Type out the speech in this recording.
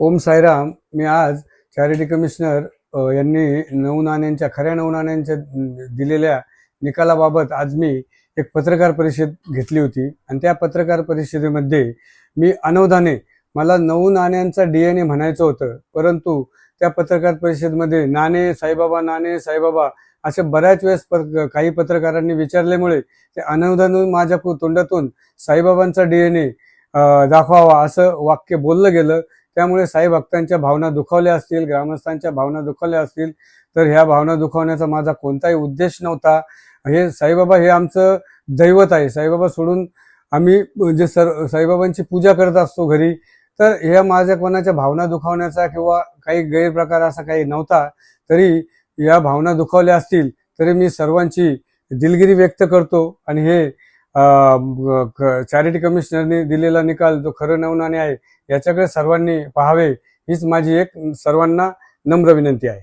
ओम साईराम मी आज charity commissioner यांनी नऊ नाण्यांच्या खऱ्या नऊ नाण्यांच्या दिलेल्या निकालाबाबत आज मी एक पत्रकार परिषद घेतली होती. आणि त्या पत्रकार परिषदेमध्ये मी अनवधाने मला नऊ नाण्यांचा डी एन ए म्हणायचं होतं परंतु त्या पत्रकार परिषदेमध्ये नाणे साईबाबा नाणे साईबाबा असे बऱ्याच वेळेस प- काही पत्रकारांनी विचारल्यामुळे ते अनवधान माझ्या तोंडातून साईबाबांचा डी एन ए दाखवावा असं वाक्य बोललं गेलं. त्यामुळे साई भक्तांच्या भावना दुखावल्या असतील ग्रामस्थांच्या भावना दुखावल्या असतील तर ह्या भावना दुखावण्याचा माझा कोणताही उद्देश नव्हता. हे साईबाबा हे आमचं दैवत आहे. साईबाबा सोडून आम्ही जे सर साईबाबांची पूजा करत असतो घरी तर ह्या माझ्या कोणाच्या भावना दुखावण्याचा किंवा काही गैरप्रकार असा काही नव्हता तरी या भावना दुखावल्या असतील तरी मी सर्वांची दिलगिरी व्यक्त करतो. आणि हे चॅरिटी कमिशनरने दिलेला निकाल जो खरं नवनाने आहे याच्याकडे सर्वांनी पाहावे हीच माझी एक सर्वांना नम्र विनंती आहे.